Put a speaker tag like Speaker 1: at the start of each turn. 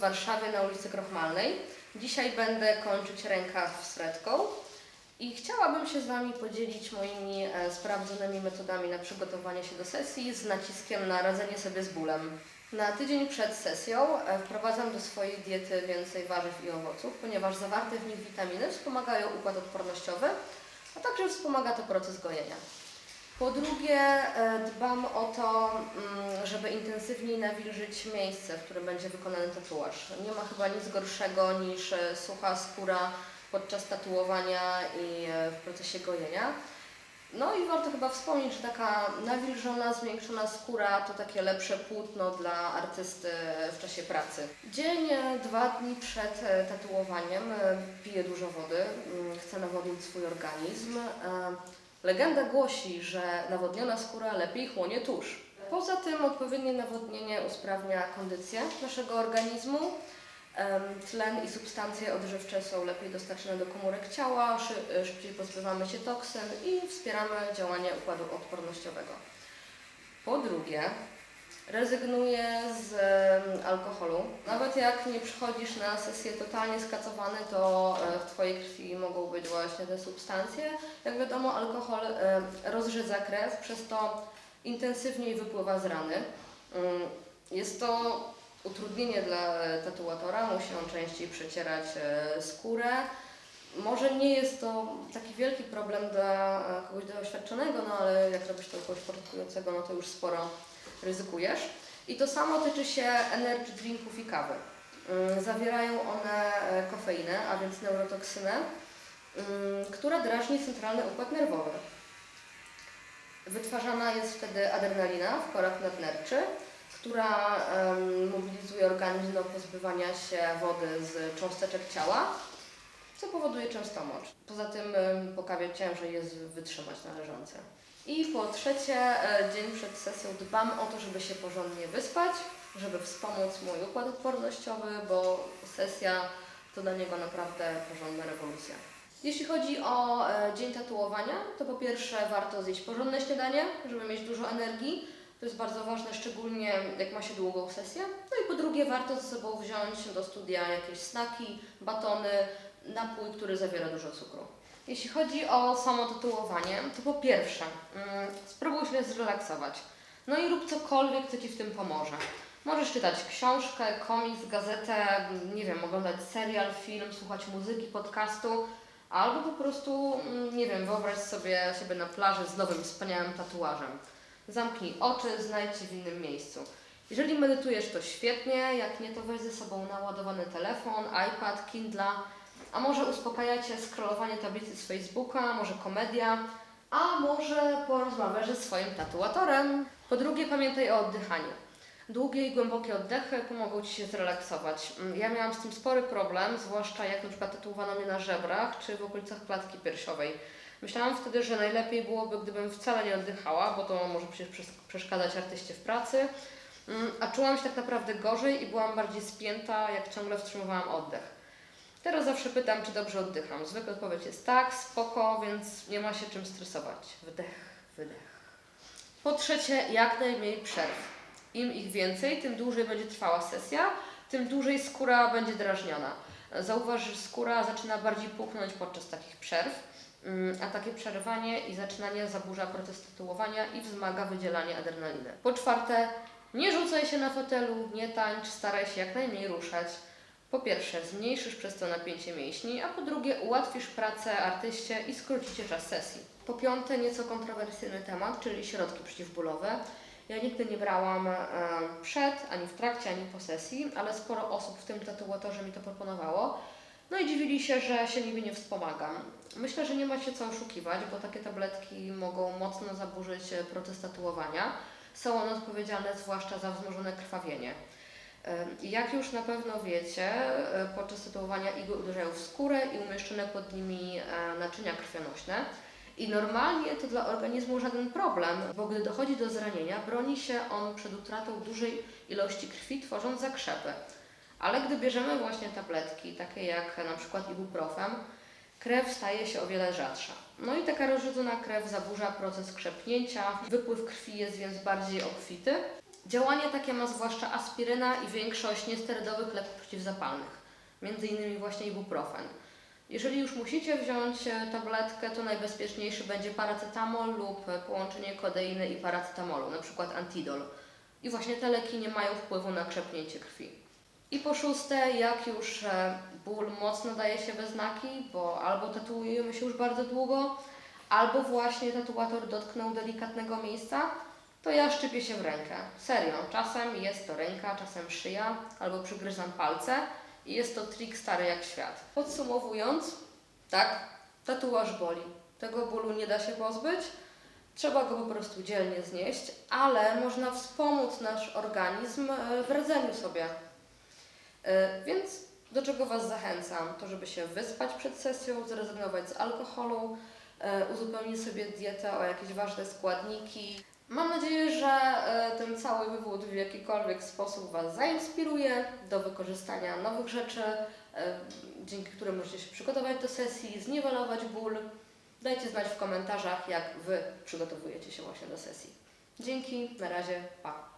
Speaker 1: Warszawie na ulicy Krochmalnej. Dzisiaj będę kończyć rękaw sretką i chciałabym się z Wami podzielić moimi e, sprawdzonymi metodami na przygotowanie się do sesji z naciskiem na radzenie sobie z bólem. Na tydzień przed sesją e, wprowadzam do swojej diety więcej warzyw i owoców, ponieważ zawarte w nich witaminy wspomagają układ odpornościowy, a także wspomaga to proces gojenia. Po drugie, e, dbam o to, mm, żeby intensywniej nawilżyć miejsce, w którym będzie wykonany tatuaż. Nie ma chyba nic gorszego niż e, sucha skóra podczas tatuowania i e, w procesie gojenia. No i warto chyba wspomnieć, że taka nawilżona, zmiękczona skóra to takie lepsze płótno dla artysty w czasie pracy. Dzień, dwa dni przed tatuowaniem piję dużo wody, mm, chcę nawodnić swój organizm. Legenda głosi, że nawodniona skóra lepiej chłonie tusz. Poza tym odpowiednie nawodnienie usprawnia kondycję naszego organizmu. Tlen i substancje odżywcze są lepiej dostarczane do komórek ciała, szy, szybciej pozbywamy się toksyn i wspieramy działanie układu odpornościowego. Po drugie, rezygnuję z alkoholu. Jak nie przychodzisz na sesję totalnie skacowany, to e, w Twojej krwi mogą być właśnie te substancje. Jak wiadomo, alkohol e, rozrzedza krew, przez to intensywniej wypływa z rany. Mm, Jest to utrudnienie dla tatuatora, musi on częściej przecierać e, skórę. Może nie jest to taki wielki problem dla kogoś doświadczonego, no ale jak robisz to kogoś początkującego, no to już sporo ryzykujesz. I to samo tyczy się energy drinków i kawy. Mm, Zawierają one e, kofeinę, a więc neurotoksynę, mm, która drażni centralny układ nerwowy. Wytwarzana jest wtedy adrenalina w korach nadnerczy, która mobilizuje organizm do pozbywania się wody z cząsteczek ciała, co powoduje często mocz. Poza tym po kawie ciężej jest wytrzymać należące. I po trzecie, e, dzień przed sesją dbam o to, żeby się porządnie wyspać, żeby wspomóc mój układ odpornościowy, bo sesja to dla niego naprawdę porządna rewolucja. Jeśli chodzi o e, dzień tatuowania, to po pierwsze warto zjeść porządne śniadanie, żeby mieć dużo energii. To jest bardzo ważne, szczególnie jak ma się długą sesję. No i po drugie, warto ze sobą wziąć do studia jakieś snaki, batony, napój, który zawiera dużo cukru. Jeśli chodzi o samo tatuowanie, to po pierwsze, mm, spróbuj się zrelaksować. No i rób cokolwiek, co Ci w tym pomoże. Możesz czytać książkę, komiks, gazetę, nie wiem, oglądać serial, film, słuchać muzyki, podcastu, albo po prostu, mm, nie wiem, wyobraź sobie siebie na plaży z nowym, wspaniałym tatuażem. Zamknij oczy, znajdź się w innym miejscu. Jeżeli medytujesz, to świetnie, jak nie, to weź ze sobą naładowany telefon, iPad, Kindle, a może uspokaja Cię scrollowanie tablicy z Facebooka, może komedia, a może porozmawiasz ze swoim tatuatorem. Po drugie, pamiętaj o oddychaniu. Długie i głębokie oddechy pomogą Ci się zrelaksować. Mm, Ja miałam z tym spory problem, zwłaszcza jak na przykład tatuowano mnie na żebrach czy w okolicach klatki piersiowej. Myślałam wtedy, że najlepiej byłoby, gdybym wcale nie oddychała, bo to może przecież przes- przeszkadzać artyście w pracy. Mm, A czułam się tak naprawdę gorzej i byłam bardziej spięta, jak ciągle wstrzymywałam oddech. Teraz zawsze pytam, czy dobrze oddycham. Zwykle odpowiedź jest tak, spoko, więc nie ma się czym stresować. Wdech, wydech. Po trzecie, jak najmniej przerw. Im ich więcej, tym dłużej będzie trwała sesja, tym dłużej skóra będzie drażniona. Zauważ, że skóra zaczyna bardziej puchnąć podczas takich przerw, mm, a takie przerywanie i zaczynanie zaburza proces tatuowania i wzmaga wydzielanie adrenaliny. Po czwarte, nie rzucaj się na fotelu, nie tańcz, staraj się jak najmniej ruszać. Po pierwsze, zmniejszysz przez to napięcie mięśni, a po drugie, ułatwisz pracę artyście i skrócicie czas sesji. Po piąte, nieco kontrowersyjny temat, czyli środki przeciwbólowe. Ja nigdy nie brałam e, przed, ani w trakcie, ani po sesji, ale sporo osób, w tym tatuatorze, mi to proponowało. No i dziwili się, że się nimi nie wspomagam. Myślę, że nie ma się co oszukiwać, bo takie tabletki mogą mocno zaburzyć proces tatuowania. Są one odpowiedzialne zwłaszcza za wzmożone krwawienie. Jak już na pewno wiecie, e, podczas tatuowania igły uderzają w skórę i umieszczone pod nimi e, naczynia krwionośne. I normalnie to dla organizmu żaden problem, bo gdy dochodzi do zranienia, broni się on przed utratą dużej ilości krwi, tworząc zakrzepy. Ale gdy bierzemy właśnie tabletki, takie jak na przykład ibuprofen, krew staje się o wiele rzadsza. No i taka rozrzedzona krew zaburza proces krzepnięcia, wypływ krwi jest więc bardziej obfity. Działanie takie ma zwłaszcza aspiryna i większość niesterydowych leków przeciwzapalnych, m.in. właśnie ibuprofen. Jeżeli już musicie wziąć e, tabletkę, to najbezpieczniejszy będzie paracetamol lub połączenie kodeiny i paracetamolu, przykład antidol. I właśnie te leki nie mają wpływu na krzepnięcie krwi. I po szóste, jak już e, ból mocno daje się we znaki, bo albo tatuujemy się już bardzo długo, albo właśnie tatuator dotknął delikatnego miejsca, to ja szczypię się w rękę. Serio, czasem jest to ręka, czasem szyja, albo przygryzam palce i jest to trik stary jak świat. Podsumowując, tak, tatuaż boli. Tego bólu nie da się pozbyć, trzeba go po prostu dzielnie znieść, ale można wspomóc nasz organizm e, w radzeniu sobie. E, Więc do czego Was zachęcam? To, żeby się wyspać przed sesją, zrezygnować z alkoholu, e, uzupełnić sobie dietę o jakieś ważne składniki. Mam nadzieję, że e, ten cały wywód w jakikolwiek sposób Was zainspiruje do wykorzystania nowych rzeczy, e, dzięki którym możecie się przygotować do sesji, zniwelować ból. Dajcie znać w komentarzach, jak Wy przygotowujecie się właśnie do sesji. Dzięki, na razie, pa!